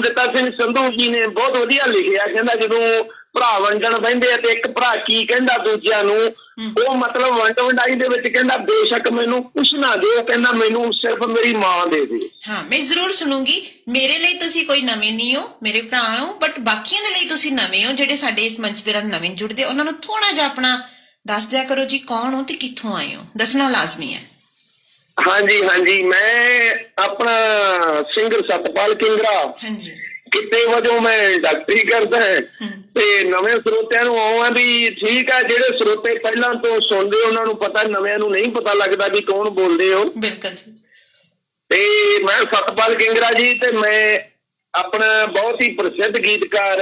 ਦਿੱਤਾ ਸਿੰਘ ਸੰਧੂ ਜੀ ਨੇ ਬਹੁਤ ਵਧੀਆ ਲਿਖਿਆ। ਕਹਿੰਦਾ ਜਦੋਂ ਭਰਾ ਵੰਡਣ ਬਹਿੰਦੇ ਆ ਤੇ ਇੱਕ ਭਰਾ ਕੀ ਕਹਿੰਦਾ ਦੂਜਿਆਂ ਨੂੰ ਉਹ ਮਤਲਬ ਵੰਡ ਵੰਡਾਈ ਦੇ ਵਿੱਚ ਕਹਿੰਦਾ ਬੇਸ਼ੱਕ ਮੈਨੂੰ ਕੁਛ ਨਾ ਦਿਓ ਕਹਿੰਦਾ ਮੈਨੂੰ ਸਿਰਫ ਮੇਰੀ ਮਾਂ ਦੇ ਦੇ ਹਾਂ ਮੈਂ ਜ਼ਰੂਰ ਸੁਣੂੰਗੀ। ਮੇਰੇ ਲਈ ਤੁਸੀਂ ਕੋਈ ਨਵੇਂ ਨਹੀਂ ਹੋ ਮੇਰੇ ਭਰਾ ਹੋ ਬਟ ਬਾਕੀਆਂ ਦੇ ਲਈ ਤੁਸੀਂ ਨਵੇਂ ਹੋ ਜਿਹੜੇ ਸਾਡੇ ਇਸ ਮੰਚ ਦੇ ਨਾਲ ਨਵੇਂ ਜੁੜਦੇ ਉਹਨਾਂ ਨੂੰ ਥੋੜਾ ਜਿਹਾ ਆਪਣਾ ਦੱਸ ਦਿਆ ਕਰੋ ਜੀ ਕੌਣ ਹੋ ਤੇ ਕਿੱਥੋਂ ਆਏ ਹੋ? ਦੱਸਣਾ ਲਾਜ਼ਮੀ ਹੈ। ਹਾਂਜੀ ਹਾਂਜੀ ਮੈਂ ਆਪਣਾ ਸਿੰਗਰ ਸਤਪਾਲ ਕਿੰਗਰਾ ਹਾਂਜੀ ਕਿਤੇ ਵਜੋਂ ਮੈਂ ਡਾਕਟਰੀ ਕਰਦਾ ਹਾਂ। ਤੇ ਨਵੇਂ ਸਰੋਤਿਆਂ ਨੂੰ ਆਉਂ ਵੀ ਠੀਕ ਹੈ ਜਿਹੜੇ ਸਰੋਤੇ ਪਹਿਲਾਂ ਤੋਂ ਸੁਣਦੇ ਉਹਨਾਂ ਨੂੰ ਪਤਾ ਨਵਿਆਂ ਨੂੰ ਨਹੀਂ ਪਤਾ ਲੱਗਦਾ ਵੀ ਕੌਣ ਬੋਲਦੇ ਹੋ ਬਿਲਕੁਲ। ਤੇ ਮੈਂ ਸਤਪਾਲ ਕਿੰਗਰਾ ਜੀ ਤੇ ਮੈਂ ਆਪਣਾ ਬਹੁਤ ਹੀ ਪ੍ਰਸਿੱਧ ਗੀਤਕਾਰ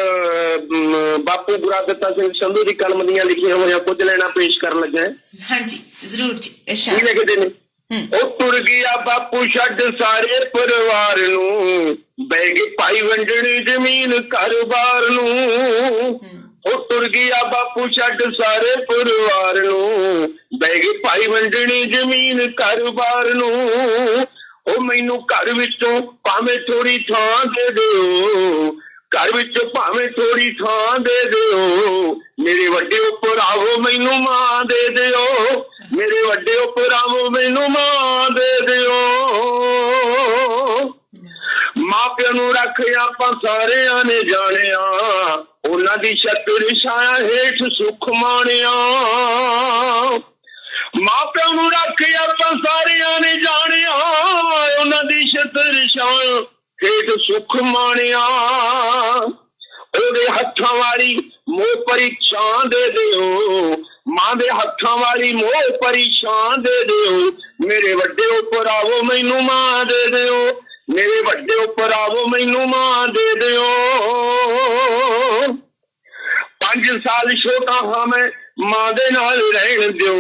ਬਾਪੂ ਗੁਰਦਿੱਤਾ ਸਿੰਘ ਸੰਧੂ ਦੀ ਕਲਮ ਦੀਆਂ ਲਿਖੀਆਂ ਹੋਈਆਂ ਕੁਝ ਲੈਣਾ ਪੇਸ਼ ਕਰਨ ਲੱਗਾ ਹਾਂ ਹਾਂਜੀ ਜ਼ਰੂਰ ਜੀ ਕੀ ਇਰਸ਼ਾਦ ਲਿਖਦੇ ਨੇ। ਉਹ ਤੁਰ ਗਿਆ ਬਾਪੂ ਛੱਡ ਸਾਰੇ ਪਰਿਵਾਰ ਨੂੰ। ਬਹਿ ਗਏ ਭਾਈ ਵੰਡਣੀ ਜ਼ਮੀਨ ਘਰ-ਬਾਰ ਨੂੰ। ਉਹ ਤੁਰ ਗਿਆ ਬਾਪੂ ਛੱਡ ਸਾਰੇ ਪਰਿਵਾਰ ਨੂੰ। ਬਹਿ ਗਏ ਭਾਈ ਵੰਡਣੀ ਜ਼ਮੀਨ ਘਰ-ਬਾਰ ਨੂੰ। ਉਹ ਮੈਨੂੰ ਘਰ ਵਿੱਚੋਂ ਭਾਵੇਂ ਥੋੜੀ ਥਾਂ ਦੇ ਦਿਓ। ਘਰ ਵਿੱਚੋਂ ਭਾਵੇਂ ਥੋੜੀ ਥਾਂ ਦੇ ਦਿਓ। ਮੇਰੇ ਵੱਡੇ ਉੱਪਰ ਆਵੋ ਮੈਨੂੰ ਮਾਂ ਦੇ ਦਿਓ। ਮੇਰੇ ਵੱਡੇ ਉੱਪਰ ਆਵੋ ਮੈਨੂੰ ਮਾਂ ਦੇ ਦਿਓ। ਮਾਪਿਆਂ ਨੂੰ ਰੱਖ ਆਪਾਂ ਸਾਰਿਆਂ ਨੇ ਜਾਣਿਆ। ਉਹਨਾਂ ਦੀ ਸ਼ਕਲ ਛਾਇਆ ਹੇਠ ਸੁਖ ਮਾਣਿਆ। ਮਾਪਿਆਂ ਨੂੰ ਰੱਖ ਆਪਾਂ ਸਾਰਿਆਂ ਨੇ ਜਾਣਿਆ। ਉਹਨਾਂ ਦੀ ਸ਼ਕਲ ਛਾਇਆ ਹੇਠ ਸੁਖ ਮਾਣਿਆ। ਉਹਦੇ ਹੱਥਾਂ ਵਾਲੀ ਮੋਹ ਪਰੀ ਛਾਂ ਦੇ ਦਿਓ। ਮਾਂ ਦੇ ਹੱਥਾਂ ਵਾਲੀ ਮੋਹ ਪਰੇਸ਼ਾਨ ਦੇ ਦਿਓ। ਮੇਰੇ ਵੱਡੇ ਉੱਪਰ ਆਵੋ, ਮੈਨੂੰ ਮਾਂ ਦੇ ਦਿਓ। ਮੇਰੇ ਵੱਡੇ ਉੱਪਰ ਆਵੋ, ਮੈਨੂੰ ਮਾਂ ਦੇ ਦਿਓ। ਪੰਜ ਸਾਲ ਛੋਟਾ ਹਾਂ ਮੈਂ, ਮਾਂ ਦੇ ਨਾਲ ਰਹਿਣ ਦਿਓ।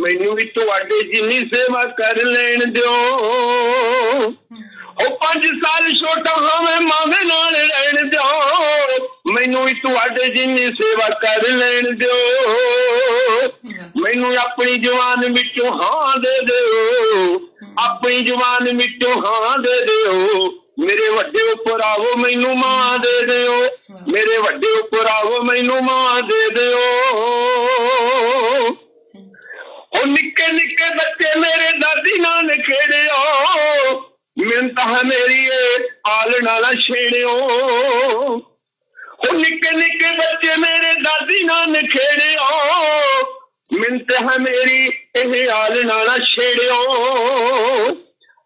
ਮੈਨੂੰ ਵੀ ਤੁਹਾਡੇ ਜਿੰਨੀ ਸੇਵਾ ਕਰ ਲੈਣ ਦਿਓ। ਉਹ ਪੰਜ ਸਾਲ ਛੋਟਾ ਹਾਂ ਮੈਂ, ਮਾਂ ਦੇ ਨਾਲ ਰਹਿਣ ਦਿਓ। ਮੈਨੂੰ ਵੀ ਤੁਹਾਡੇ ਜਿੰਨੀ ਸੇਵਾ ਕਰ ਲੈਣ ਦਿਓ। ਮੈਨੂੰ ਆਪਣੀ ਜਵਾਨ ਵਿੱਚੋਂ ਹਾਂ ਦੇ ਦਿਓ। ਆਪਣੀ ਜਵਾਨ ਵਿੱਚੋਂ ਹਾਂ ਦੇ ਦਿਓ। ਮੇਰੇ ਵੱਡੇ ਉੱਪਰ ਆਵੋ, ਮੈਨੂੰ ਮਾਂ ਦੇ ਦਿਓ। ਮੇਰੇ ਵੱਡੇ ਉੱਪਰ ਆਵੋ, ਮੈਨੂੰ ਮਾਂ ਦੇ ਦਿਓ। ਉਹ ਨਿੱਕੇ ਨਿੱਕੇ ਬੱਚੇ ਮੇਰੇ ਦਾਦੀ ਨਾਲ ਖੇੜਿਓ। ਮਿੰਤਾ ਮੇਰੀ ਏ ਆਲ ਨਾਲ ਛੇੜਿਓ। ਉਹ ਨਿੱਕੇ ਨਿੱਕੇ ਬੱਚੇ ਮੇਰੇ ਦਾਦੀ ਨਾਲ ਖੇੜਿਓ। ਮਿੰਤ ਹੈ ਮੇਰੀ ਇਹ ਹਾਲ ਨਾਲ ਛੇੜਿਓ।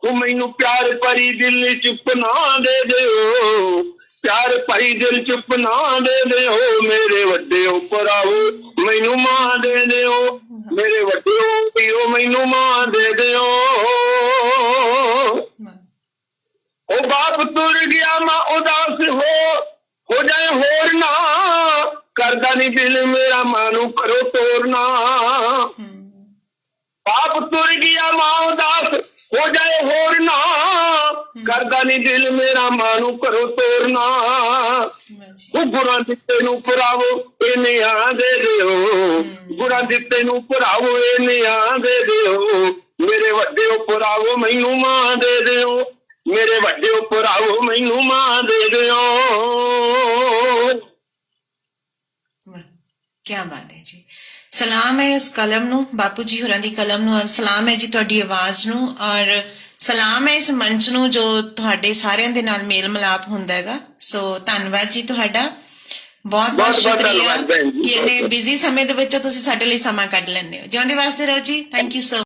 ਉਹ ਮੈਨੂੰ ਪਿਆਰ ਭਰੀ ਦਿਲ ਚੁੱਪ ਨਾ ਦੇ ਦਿਓ। ਪਿਆਰ ਭਰੀ ਦਿਲ ਚੁੱਪ ਨਾ ਦੇ ਦਿਓ। ਮੇਰੇ ਵੱਡੇ ਉੱਪਰ ਆਓ, ਮੈਨੂੰ ਮਾਂ ਦੇ ਦਿਓ। ਮੇਰੇ ਵੱਡੇ ਉੱਪਰ ਮੈਨੂੰ ਮਾਂ ਦੇ ਦਿਓ। ਉਹ ਬਾਪ ਤੁਰ ਗਿਆ, ਮਾਂ ਉਦਾਸ ਹੋ ਹੋ ਜਾਏ ਹੋਰ ਨਾ। ਕਰਦਾ ਨਹੀਂ ਦਿਲ ਮੇਰਾ ਮਾਂ ਨੂੰ ਕਰੋ ਤੋਰਨਾ ਬਾਪ ਤੁਰ ਗਿਆ ਮਾਂ ਉਦਾਸ ਹੋ ਜਾਏ ਹੋਰ ਨਾ। ਕਰਦਾ ਨਹੀਂ ਦਿਲ ਮੇਰਾ ਮਾਂ ਨੂੰ। ਕਰੋ ਤੋਰਨਾ ਉਹ ਗੁਰਾਂ ਦਿੱਤੇ ਨੂੰ ਭਰਾਵੋ ਇਹ ਨਿਆਂ ਦੇ ਦਿਓ। ਗੁਰਾਂ ਦਿੱਤੇ ਨੂੰ ਭਰਾਵੋ ਇਹ ਨਿਆਂ ਦੇ ਦਿਓ। ਮੇਰੇ ਵੱਡੇ ਉੱਪਰ ਆਵੋ ਮੈਨੂੰ ਮਾਂ ਦੇ ਦਿਓ। ਮੇਰੇ ਵੱਡੇ ਉੱਪਰ ਆਵੋ ਮੈਨੂੰ ਮਾਂ ਦੇ ਦਿਓ। ਕੀ ਬਾਤ ਹੈ ਜੀ। ਸਲਾਮ ਹੈ ਉਸ ਕਲਮ ਨੂੰ ਬਾਪੂ ਜੀ ਹੋਰਾਂ ਦੀ ਕਲਮ ਨੂੰ ਔਰ ਸਲਾਮ ਹੈ ਜੀ ਤੁਹਾਡੀ ਆਵਾਜ਼ ਨੂੰ ਔਰ ਸਲਾਮ ਹੈ ਇਸ ਮੰਚ ਨੂੰ ਜੋ ਤੁਹਾਡੇ ਸਾਰਿਆਂ ਦੇ ਨਾਲ ਮੇਲ ਮਿਲਾਪ ਹੁੰਦਾ ਹੈਗਾ। ਸੋ ਧੰਨਵਾਦ ਜੀ ਤੁਹਾਡਾ। ਬਹੁਤ ਬਹੁਤ ਸ਼ੁਕਰੀਆ ਕਿ ਇਹਨੇ। ਬਿਜ਼ੀ ਸਮੇਂ ਦੇ ਵਿੱਚ ਤੁਸੀਂ ਸਾਡੇ ਲਈ ਸਮਾਂ ਕੱਢ ਲੈਂਦੇ ਹੋ। ਜਿਉਂਦੇ ਵਾਸਤੇ ਰਹੋ ਜੀ। Thank you so